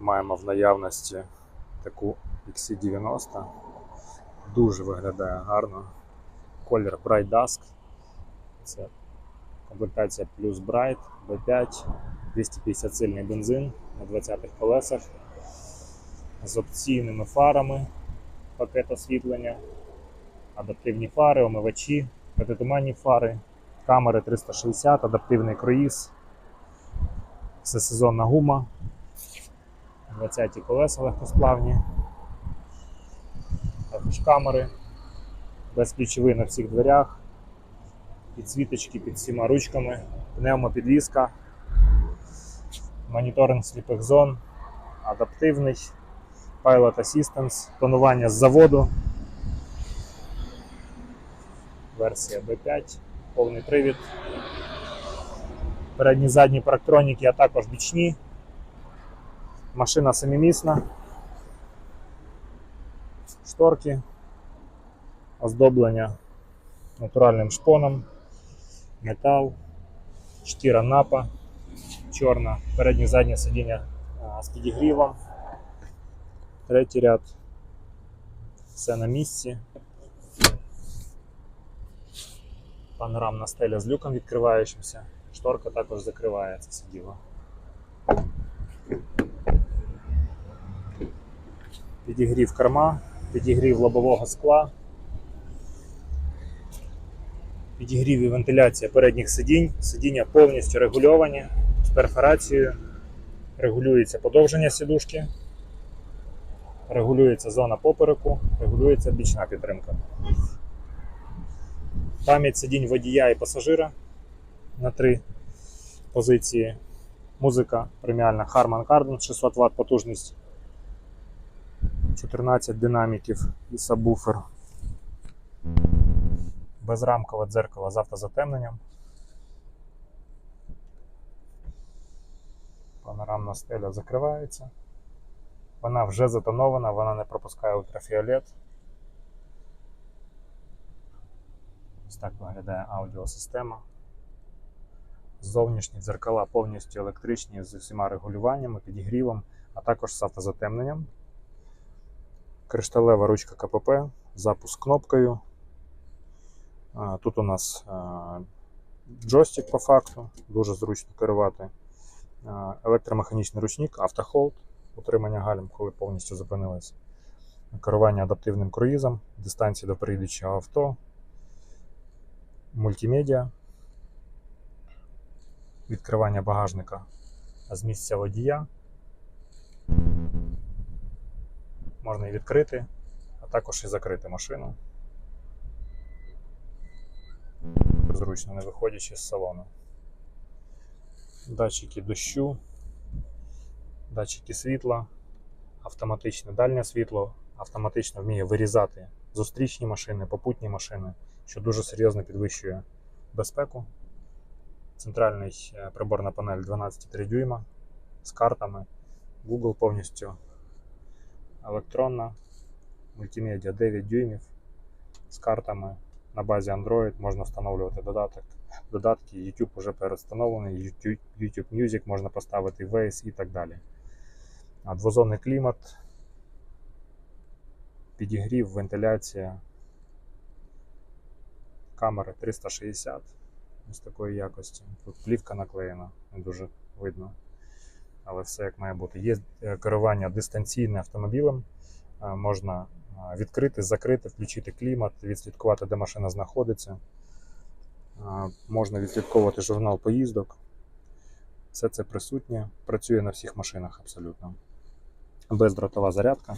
Маємо в наявності таку XC90. Дуже виглядає гарно. Колір Bright Dusk. Це комплектація плюс Bright B5, 250 сильний бензин на 20-х колесах з опційними фарами пакет освітлення, адаптивні фари, омивачі, протитуманні фари, камери 360, адаптивний круїз, всесезонна гума, 20 колеса легкосплавні, також камери, безключовий на всіх дверях, підсвіточки під всіма ручками, пневмопідвізка, моніторинг сліпих зон, адаптивний, Pilot Assistance, тонування з заводу. Версія B5, повний привід. Передні задні парктроніки, а також бічні. Машина семимісна. Шторки. Оздоблення натуральним шпоном. Метал. Шкіра напа. Чорна. Переднє заднє сидіння а, з підігрівом. Третій ряд. Все на місці. Панорамна стеля з люком відкриваючимся. Шторка також закривається сиділо. Підігрів керма, підігрів лобового скла, підігрів і вентиляція передніх сидінь. Сидіння повністю регульовані з перфорацією. Регулюється подовження сідушки регулюється зона попереку, регулюється бічна підтримка. Пам'ять сидінь водія і пасажира на три позиції. Музика преміальна Harman Kardon 600 Вт потужність, 14 динаміків і сабвуфер. Безрамкове дзеркало з автозатемненням. Панорамна стеля закривається. Вона вже затонована, вона не пропускає ультрафіолет. Ось так виглядає аудіосистема. Зовнішні дзеркала повністю електричні з усіма регулюваннями, підігрівом, а також з автозатемненням. Кришталева ручка КПП, запуск кнопкою. Тут у нас джойстик по факту, дуже зручно керувати. Електромеханічний ручник, автохолд утримання гальм, коли повністю зупинилися. Керування адаптивним круїзом, дистанції до приїдучого авто, мультимедіа, відкривання багажника з місця водія. Можна і відкрити, а також і закрити машину. Зручно не виходячи з салону. Датчики дощу датчики світла, автоматичне дальнє світло, автоматично вміє вирізати зустрічні машини, попутні машини, що дуже серйозно підвищує безпеку. Центральний е, приборна панель 12,3 дюйма з картами. Google повністю електронна, мультимедіа 9 дюймів з картами. На базі Android можна встановлювати додаток. Додатки, YouTube вже перестановлений, YouTube, YouTube Music можна поставити Waze і так далі. А Двозонний клімат, підігрів, вентиляція, камери 360 ось такої якості. Тут плівка наклеєна, не дуже видно. Але все як має бути. Є е, керування дистанційне автомобілем. Е, Можна е, відкрити, закрити, включити клімат, відслідкувати, де машина знаходиться. Можна відслідковувати журнал поїздок. Все це присутнє, працює на всіх машинах абсолютно. Бездротова зарядка.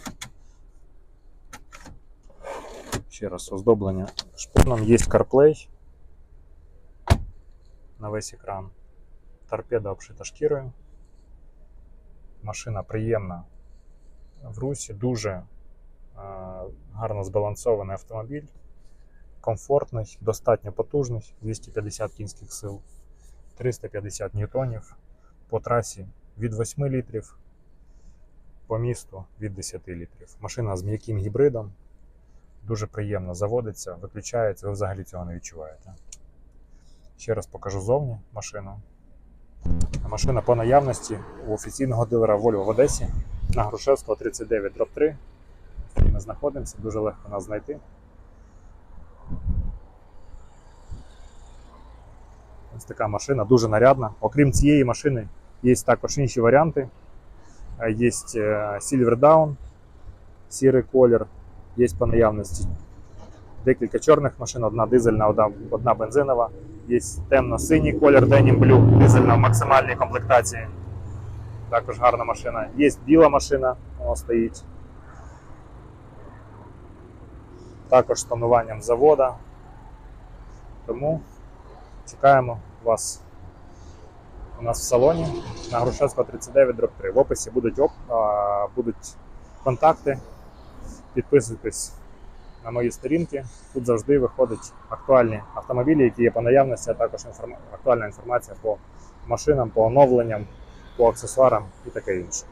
Ще раз оздоблення шпоном. Є CarPlay на весь екран. Торпеда обшита шкірою. Машина приємна в русі, дуже е, гарно збалансований автомобіль, комфортний, достатньо потужний, 250 кінських сил, 350 ньютонів. По трасі від 8 літрів, по місту від 10 літрів. Машина з м'яким гібридом, дуже приємно заводиться, виключається, ви взагалі цього не відчуваєте. Ще раз покажу зовні машину. Машина по наявності у офіційного дилера Volvo в Одесі. на Грушевського 39 дроб 3. Ми знаходимося, дуже легко нас знайти. Ось така машина, дуже нарядна. Окрім цієї машини, є також інші варіанти. Е, Є е, Silver Down, сірий колір, є по наявності декілька чорних машин, одна дизельна, одна бензинова. Є темно-синій колір Denim Blue, дизельна в максимальній комплектації. Також гарна машина. Є біла машина, вона стоїть. Також з тонуванням завода. Тому чекаємо вас у нас в салоні на Грушевського 39 дроб 3. В описі будуть, будуть контакти. Підписуйтесь на мої сторінки. Тут завжди виходять актуальні автомобілі, які є по наявності, а також інформ... актуальна інформація по машинам, по оновленням, по аксесуарам і таке інше.